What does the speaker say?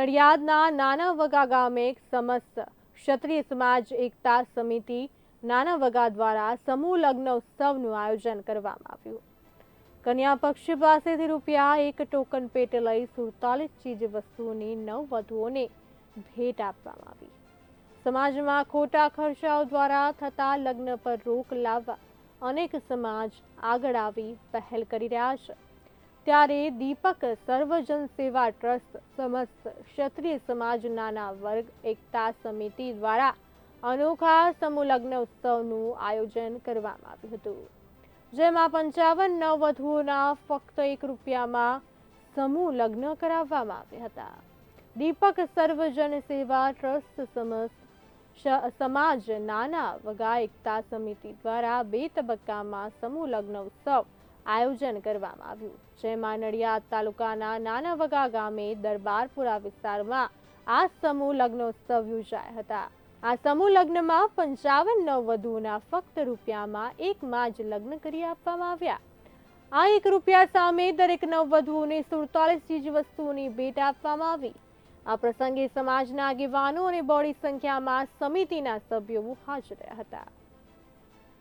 નડિયાદના નાના વગા ગામે સમસ્ત ક્ષત્રિય સમાજ એકતા સમિતિ નાના વગા દ્વારા સમૂહ લગ્ન ઉત્સવનું આયોજન કરવામાં આવ્યું. કન્યા પક્ષ પાસેથી રૂપિયા એક ટોકન પેટે લઈ સુડતાલીસ ચીજ વસ્તુઓની નવ વધુઓને ભેટ આપવામાં આવી. સમાજમાં ખોટા ખર્ચાઓ દ્વારા થતા લગ્ન પર રોક લાવવા અનેક સમાજ આગળ આવી પહેલ કરી રહ્યા છે. ત્યારે દીપક સર્વજન સેવા ટ્રસ્ટ સમસ્ત ક્ષત્રિય સમાજ નાના વર્ગ એકતા સમિતિ દ્વારા અનોખા સમૂહ ઉત્સવનું આયોજન કરવામાં આવ્યું હતું. જેમાં પંચાવન નવવધુઓના ફક્ત એક રૂપિયામાં સમૂહ લગ્ન કરાવવામાં આવ્યા હતા. દીપક સર્વજન સેવા ટ્રસ્ટ સમસ્ત સમાજ નાના વગા એકતા સમિતિ દ્વારા બે તબક્કામાં સમૂહ લગ્ન ઉત્સવ આયોજન કરવામાં આવ્યું. જેમાં નડિયાદ તાલુકાના નાના વગા ગામે દરબારપુરા વિસ્તારમાં આ સમૂહ લગ્નોત્સવ યોજાયા હતા. આ સમૂહ લગ્નમાં પંચાવન નવવધુઓના ફક્ત રૂપિયામાં એકમાં જ લગ્ન કરી આપવામાં આવ્યા. આ એક રૂપિયા સામે દરેક નવવધુઓને સુડતાલીસ ચીજ વસ્તુઓની ભેટ આપવામાં આવી. આ પ્રસંગે સમાજના આગેવાનો અને બોડી સંખ્યામાં સમિતિના સભ્યો હાજર રહ્યા હતા.